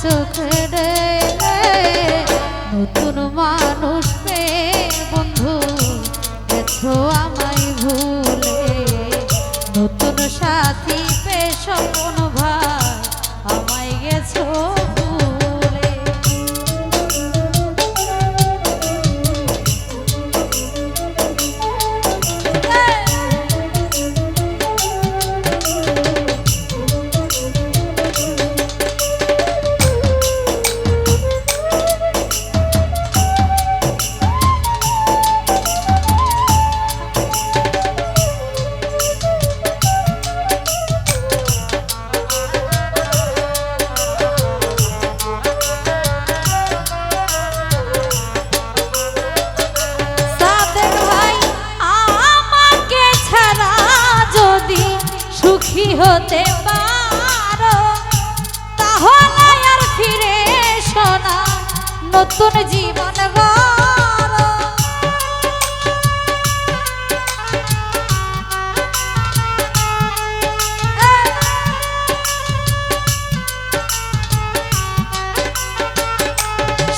सुख दे নতুন জীবন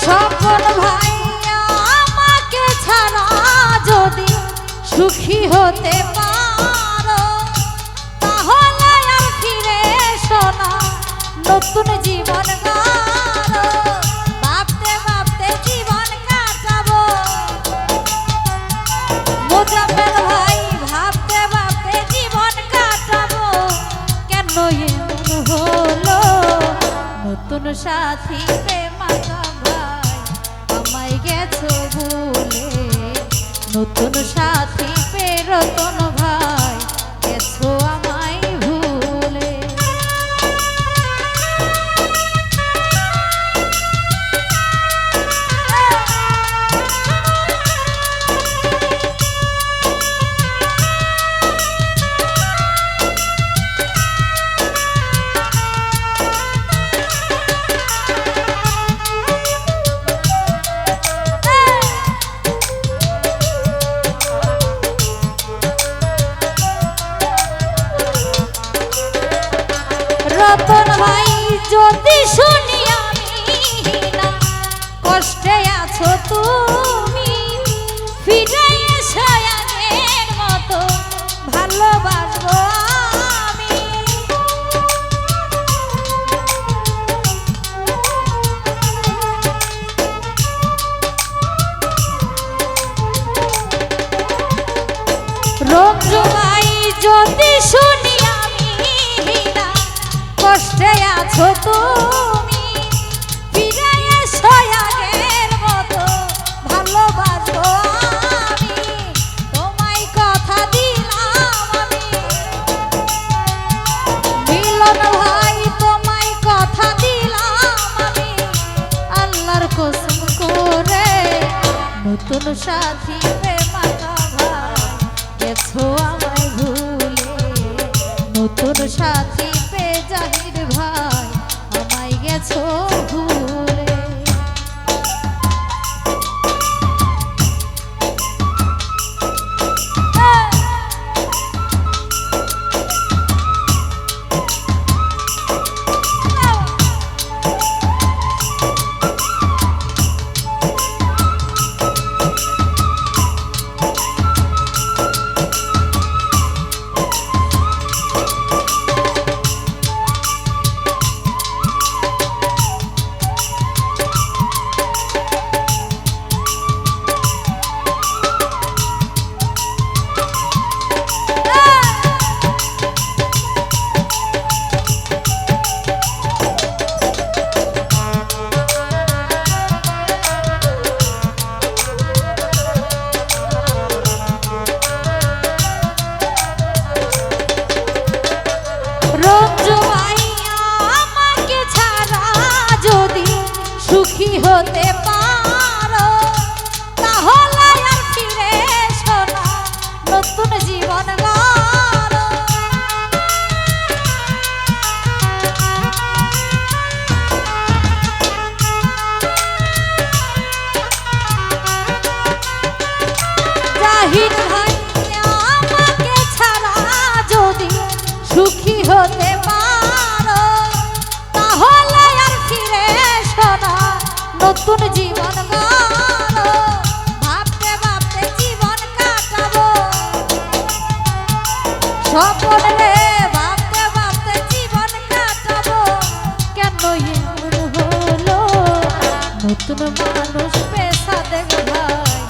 স্বপন ভাই আমাকে ছাড়া যদি সুখী হতে পারো, তাহলে আর ফিরে শোনা নতুন জীবন গাড়ো সাথী প্রেমাকা ভাই। আমায় গেছো ভুলে নতুন সাথী পেরতন ভাই রঞ্জু ভাই যদি শুনি আমি না, কষ্টে আছো তুমি। মতো, ভালোবাসবো আমি। তোমায় কথা দিলাম আমি। ভাই, তোমায় কথা দিলাম আমি। আল্লাহর কসম করে নতুন সাথী গেছো আমায় ভুলে। নতুন সাথী জীবন নতুন মানুষ পেশা দেখ ভাই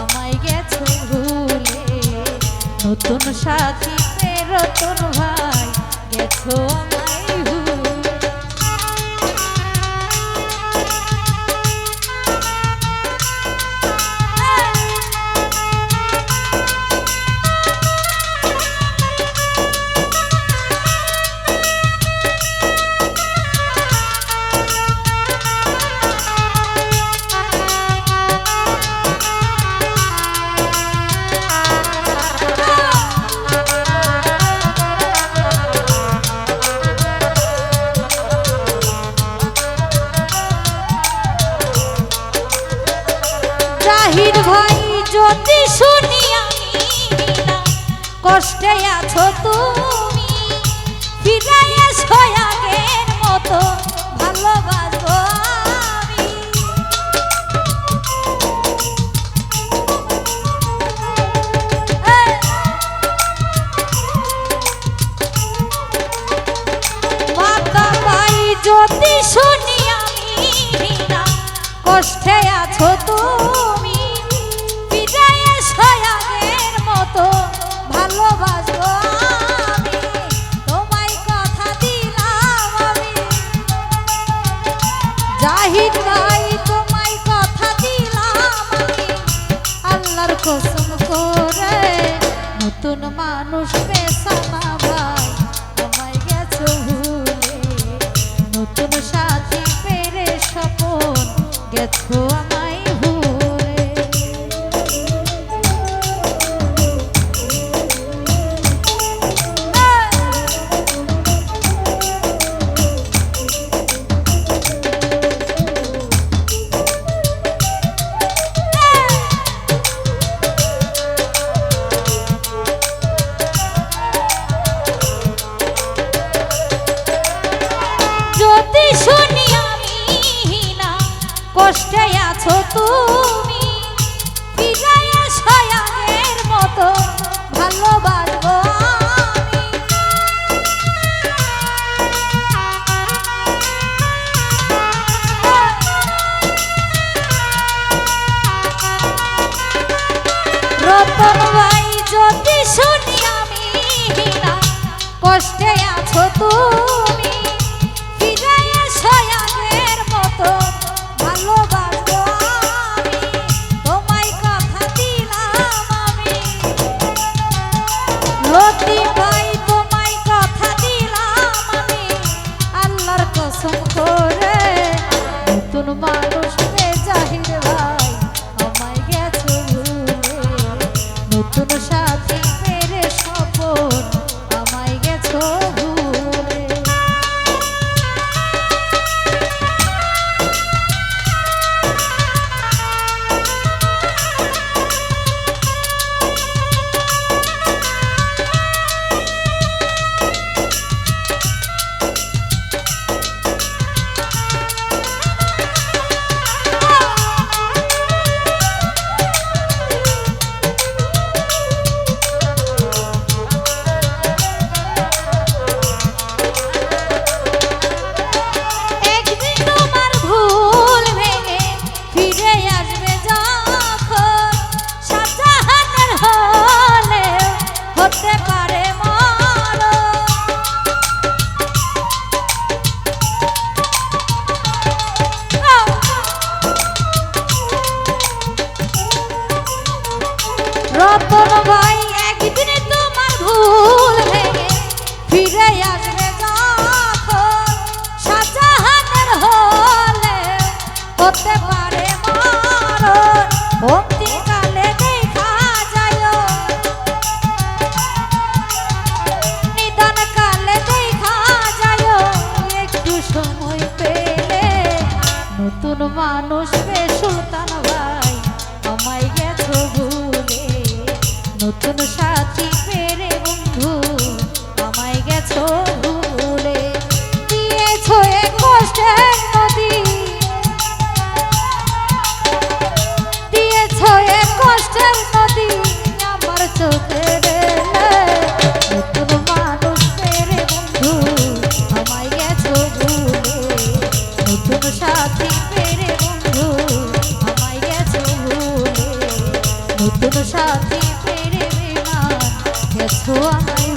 আমায় গেছো ভুলে। নতুন সাথী নতুন ভাই গেছো আমি আছো তুমি। ফিরাইয়া মতো ভালোবাসা। আছো তুমি। বিজয়া সয়ানের মতো। ভালোবাসো আমি। তোমায় কথা দিলাম আমি। লতি ভাই, তোমায় কথা দিলাম আমি। আল্লাহর কসম করে নতুন মানুষ রতন বা কোনো সাথী পেরে বেমান গেছো আমায়